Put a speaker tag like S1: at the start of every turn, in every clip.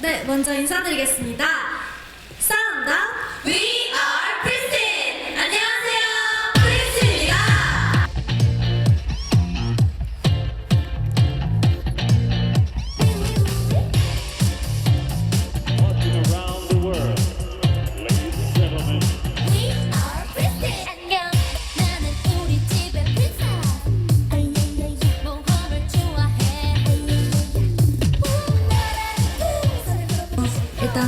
S1: 네, 먼저 인사드리겠습니다. 사운드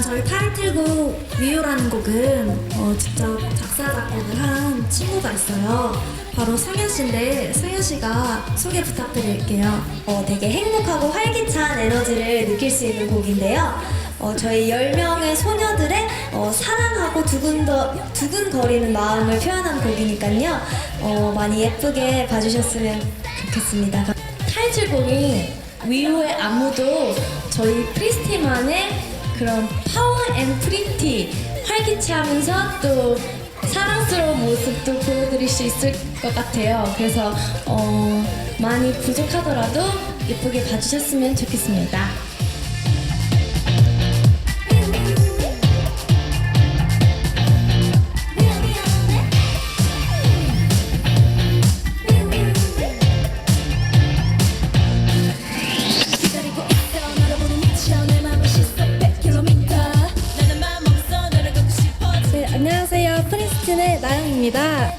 S1: 저희 타이틀곡 위유라는 곡은 어, 직접 작사 작곡을 한 친구가 있어요. 바로 성현 씨인데 성현 씨가 소개 부탁드릴게요.
S2: 어, 되게 행복하고 활기찬 에너지를 느낄 수 있는 곡인데요. 어, 저희 10명의 소녀들의 어, 사랑하고 두근더, 두근거리는 마음을 표현한 곡이니까요. 어, 많이 예쁘게 봐주셨으면 좋겠습니다.
S3: 타이틀곡인 위로의 아무도 저희 프리스티만의 그런 파워 앤 프리티 활기차면서 또 사랑스러운 모습도 보여드릴 수 있을 것 같아요. 그래서 어, 많이 부족하더라도 예쁘게 봐주셨으면 좋겠습니다.
S1: 안녕하세요. 프린스틴의 나영입니다.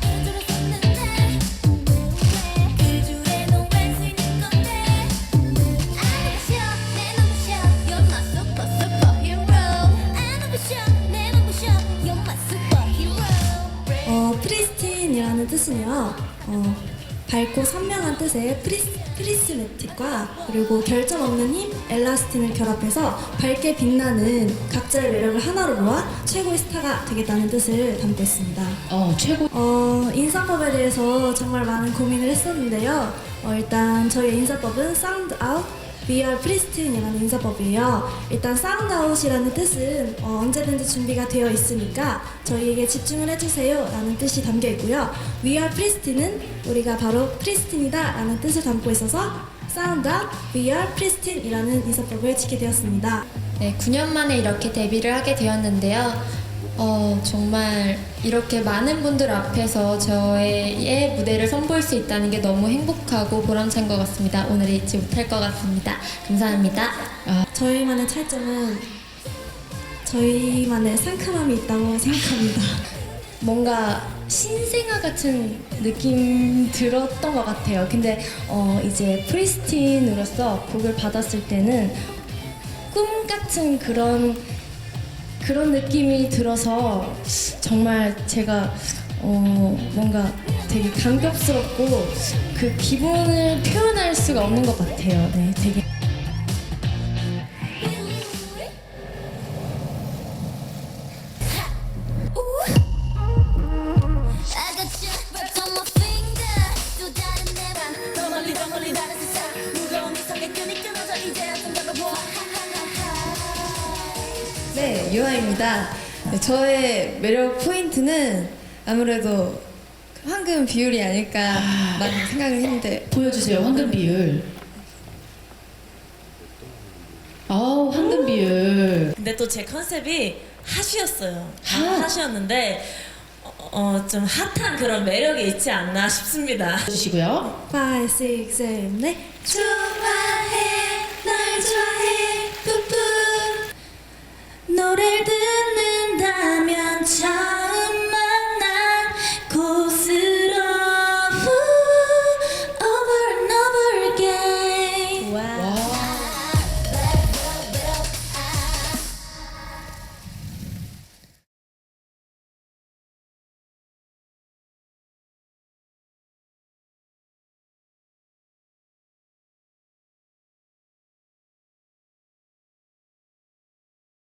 S4: 그.
S1: 어, 프리스틴이라는 뜻은요, 어, 밝고 선명한 뜻의 프리스, 프리스매틱과 그리고 결점 없는 힘, 엘라스틴을 결합해서 밝게 빛나는 각자의 매력을 하나로 모아 최고의 스타가 되겠다는 뜻을 담고 있습니다.
S3: 어, 최고.
S1: 어, 인사법에 대해서 정말 많은 고민을 했었는데요. 어, 일단 저희 인사법은 사운드 아웃, Are Pristine이라는 인사법이에요. 일단 사운드 아웃이라는 뜻은 어, 언제든지 준비가 되어 있으니까 저희에게 집중을 해주세요 라는 뜻이 담겨 있고요. Are Pristine은 우리가 바로 프리스틴이다 라는 뜻을 담고 있어서 사운드 아웃, We are Pristine이라는 인사법을 짓게 되었습니다.
S3: 네, 9년 만에 이렇게 데뷔를 하게 되었는데요. 어, 정말 이렇게 많은 분들 앞에서 저의 무대를 선보일 수 있다는 게 너무 행복하고 보람찬 것 같습니다. 오늘 잊지 못할 것 같습니다. 감사합니다. 아,
S1: 저희만의 차이점은 저희만의 상큼함이 있다고 생각합니다.
S3: 뭔가 신생아 같은 느낌 들었던 것 같아요. 근데 어, 이제 프리스틴으로서 곡을 받았을 때는 꿈 같은 그런 그런 느낌이 들어서 정말 제가 어, 뭔가 되게 감격스럽고 그 기분을 표현할 수가 없는 것 같아요. 네, 되게.
S5: 유아입니다. 네, 저의 매력 포인트는 아무래도 황금 비율이 아닐까 많이 생각을 했는데
S6: 보여주세요 황금 비율. 아우 황금 비율.
S7: 근데 또 제 컨셉이 핫이었어요.
S6: 핫?
S7: 핫이었는데 어, 어, 좀 핫한 그런 매력이 있지 않나 싶습니다.
S6: 해주시고요.
S1: 5, 6, 7, 8 춤을